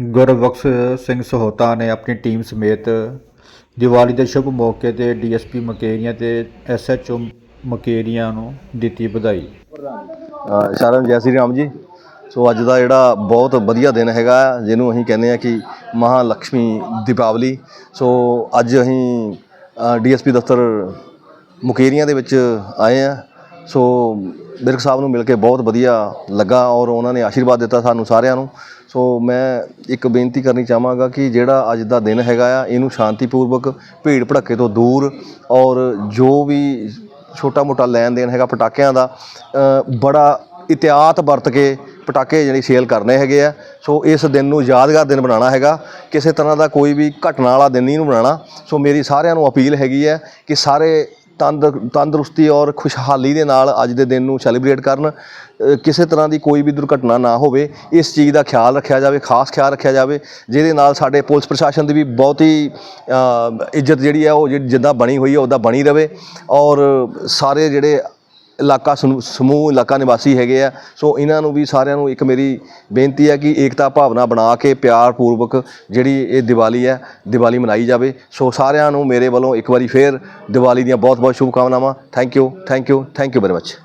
ਗੁਰਬਖਸ਼ ਸਿੰਘ ਸਹੋਤਾ ਨੇ ਆਪਣੀ ਟੀਮ ਸਮੇਤ ਦੀਵਾਲੀ ਦੇ ਸ਼ੁਭ ਮੌਕੇ ਤੇ ਡੀਐਸਪੀ ਮਕੇਰੀਆਂ ਤੇ ਐਸਐਚਓ ਮਕੇਰੀਆਂ ਨੂੰ ਦਿੱਤੀ ਵਧਾਈ। ਅ, ਸ਼ਰਨ ਜੈ ਸ੍ਰੀ ਰਾਮ ਜੀ। ਸੋ ਅੱਜ ਦਾ ਜਿਹੜਾ ਬਹੁਤ ਵਧੀਆ ਦਿਨ ਹੈਗਾ ਜਿਹਨੂੰ ਅਸੀਂ ਕਹਿੰਦੇ ਆ ਕਿ ਮਹਾਲక్ష్ਮੀ ਦੀਪਾਵਲੀ। ਸੋ ਅੱਜ ਅਸੀਂ ਡੀਐਸਪੀ ਦਫ਼ਤਰ ਮੁਕੇਰੀਆਂ ਦੇ ਵਿੱਚ ਆਏ ਆ ਸੋ ਬਿਰਕ ਸਾਹਿਬ ਨੂੰ ਮਿਲ ਕੇ ਬਹੁਤ ਵਧੀਆ ਲੱਗਾ ਔਰ ਉਹਨਾਂ ਨੇ ਆਸ਼ੀਰਵਾਦ ਦਿੱਤਾ ਸਾਨੂੰ ਸਾਰਿਆਂ ਨੂੰ। ਸੋ ਮੈਂ ਇੱਕ ਬੇਨਤੀ ਕਰਨੀ ਚਾਹਾਂਗਾ ਕਿ ਜਿਹੜਾ ਅੱਜ ਦਾ ਦਿਨ ਹੈਗਾ ਆ, ਇਹਨੂੰ ਸ਼ਾਂਤੀਪੂਰਵਕ, ਭੀੜ ਭੜੱਕੇ ਤੋਂ ਦੂਰ ਔਰ ਜੋ ਵੀ ਛੋਟਾ ਮੋਟਾ ਲੈਣ ਦੇਣ ਹੈਗਾ ਪਟਾਕਿਆਂ ਦਾ ਬੜਾ ਇਤਿਆਤ ਵਰਤ ਕੇ ਪਟਾਕੇ ਜਿਹੜੀ ਸੇਲ ਕਰਨੇ ਹੈਗੇ ਆ। ਸੋ ਇਸ ਦਿਨ ਨੂੰ ਯਾਦਗਾਰ ਦਿਨ ਬਣਾਉਣਾ ਹੈਗਾ। ਕਿਸੇ ਤਰ੍ਹਾਂ ਦਾ ਕੋਈ ਵੀ ਘਟਨਾ ਵਾਲਾ ਦਿਨ ਨਹੀਂ ਨੂੰ ਬਣਾਉਣਾ। ਸੋ ਮੇਰੀ ਸਾਰਿਆਂ ਨੂੰ ਅਪੀਲ ਹੈਗੀ ਹੈ ਕਿ ਸਾਰੇ ਤੰਦ ਤੰਦਰੁਸਤੀ ਔਰ ਖੁਸ਼ਹਾਲੀ ਦੇ ਨਾਲ ਅੱਜ ਦੇ ਦਿਨ ਨੂੰ ਸੈਲੀਬ੍ਰੇਟ ਕਰਨ ਕਿਸੇ ਤਰ੍ਹਾਂ ਦੀ ਕੋਈ ਵੀ ਦੁਰਘਟਨਾ ਨਾ ਹੋਵੇ ਇਸ ਚੀਜ਼ ਦਾ ਖਿਆਲ ਰੱਖਿਆ ਜਾਵੇ ਖਾਸ ਖਿਆਲ ਰੱਖਿਆ ਜਾਵੇ ਜਿਹਦੇ ਨਾਲ ਸਾਡੇ ਪੁਲਿਸ ਪ੍ਰਸ਼ਾਸਨ ਦੀ ਵੀ ਬਹੁਤੀ ਅ, ਇੱਜ਼ਤ ਜਿਹੜੀ ਹੈ ਉਹ ਜਿਹੜੀ ਜਿੱਦਾਂ ਬਣੀ ਹੋਈ ਹੈ ਉੱਦਾਂ ਬਣੀ ਰਵੇ ਔਰ ਸਾਰੇ ਜਿਹੜੇ ਇਲਾਕਾ ਸਮੂ- ਸਮੂਹ, ਇਲਾਕਾ ਨਿਵਾਸੀ ਹੈਗੇ ਆ। ਸੋ ਇਹਨਾਂ ਨੂੰ ਵੀ ਸਾਰਿਆਂ ਨੂੰ ਇੱਕ ਮੇਰੀ ਬੇਨਤੀ ਹੈ ਕਿ ਏਕਤਾ ਭਾਵਨਾ ਬਣਾ ਕੇ, ਪਿਆਰ ਪੂਰਵਕ ਜਿਹੜੀ ਇਹ ਦੀਵਾਲੀ ਹੈ, ਦੀਵਾਲੀ ਮਨਾਈ ਜਾਵੇ। ਸੋ ਸਾਰਿਆਂ ਨੂੰ ਮੇਰੇ ਵੱਲੋਂ ਇੱਕ ਵਾਰੀ ਫੇਰ ਦੀਵਾਲੀ ਦੀਆਂ ਬਹੁਤ ਬਹੁਤ ਸ਼ੁਭਕਾਮਨਾਵਾਂ। Thank you thank you thank you very much